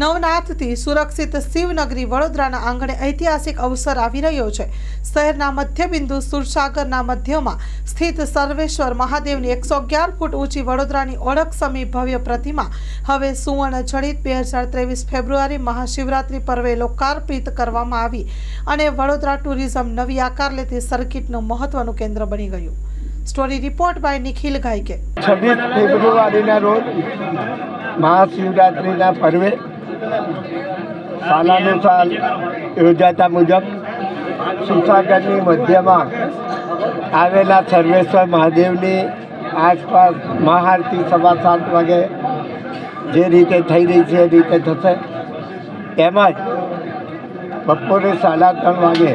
નવનાથથી સુરક્ષિત શિવનગરી વડોદરાના આંગણે ઐતિહાસિક અવસર આવી રહ્યો છે. શહેરના મધ્યબિંદુ સુરસાગરના મધ્યમાં સ્થિત સર્વેશ્વર મહાદેવની એકસો અગિયાર ફૂટ ઊંચી વડોદરાની ઓળખ સમી ભવ્ય પ્રતિમા હવે સુવર્ણ જડિત બે હજાર ત્રેવીસ ફેબ્રુઆરી મહાશિવરાત્રિ પર્વે લોકાર્પિત કરવામાં આવી અને વડોદરા ટુરિઝમ નવી આકાર લેતી સર્કિટનું મહત્વનું કેન્દ્ર બની ગયું. સ્ટોરી રિપોર્ટ બાય નિખિલ ગાયકે. છવ્વીસ ફેબ્રુઆરીના રોજ મહાશિવરાત્રિના પર્વે સાલાનુસાર યોજાતા મુજબ સુસાગરની મધ્યમાં આવેલા સર્વેશ્વર મહાદેવની આસપાસ મહાઆરતી સવા સાત વાગે જે રીતે થઈ રહી છે એ રીતે થશે. તેમજ બપોરે સાડા ત્રણ વાગે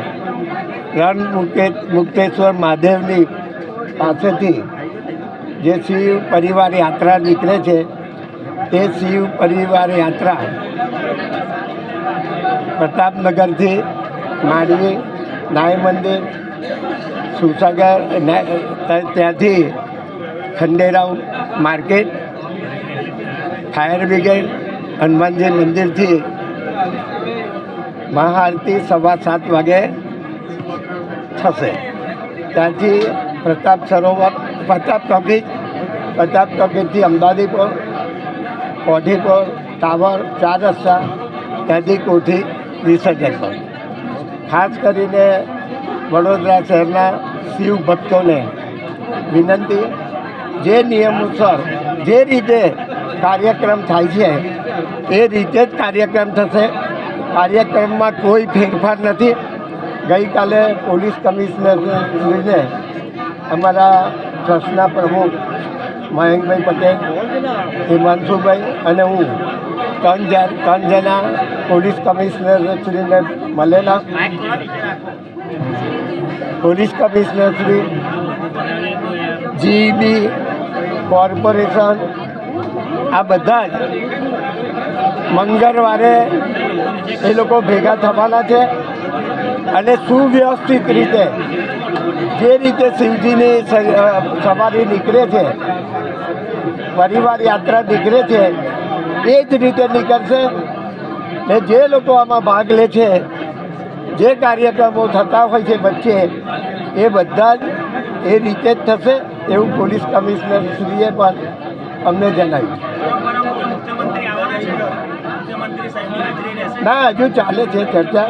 રણ મુકે મુક્તેશ્વર મહાદેવની પાસેથી જે શિવ પરિવાર યાત્રા નીકળે છે તે શિવ પરિવાર યાત્રા પ્રતાપનગરથી માંડવી નાય મંદિર સુસાગર ના- ત- ત્યાંથી Khanderao market fire brigade Hanumanji મંદિરથી મહાઆરતી સવા સાત વાગે થશે ત્યાંથી પ્રતાપ સરોવર પ્રતાપ ટોકીજ પ્રતાપ ટોકીજથી અમદાવાદીપુર કોઠીપુર ટાવર ચાર રસ્તા, ત્યાંથી કોઠી વિસર્જન પર. ખાસ કરીને વડોદરા શહેરના શિવ ભક્તોને વિનંતી, જે નિયમોસર જે રીતે કાર્યક્રમ થાય છે, એ રીતે જ કાર્યક્રમ થશે. કાર્યક્રમમાં કોઈ ફેરફાર નથી. ગઈકાલે પોલીસ કમિશનરને અમારા ટ્રસ્ટના પ્રમુખ મયંકભાઈ પટેલ, હિમાંશુભાઈ અને હું. ત્રણ જણ ત્રણ જણા પોલીસ કમિશનરશ્રીને મળેલા. પોલીસ કમિશનરશ્રી જીબી કોર્પોરેશન. આ બધા જ મંગળવારે એ લોકો ભેગા થવાના છે અને સુવ્યવસ્થિત રીતે જે રીતે શિવજીની સવારી નીકળે છે પરિવાર યાત્રા નીકળે છે, એ જ રીતે નીકળશે ને જે લોકો આમાં ભાગ લે છે, જે કાર્યક્રમો થતા હોય છે વચ્ચે, એ બધા જ એ રીતે જ થશે એવું પોલીસ કમિશનર શ્રીએ પણ અમને જણાવ્યું. ના, હજુ ચાલે છે ચર્ચા.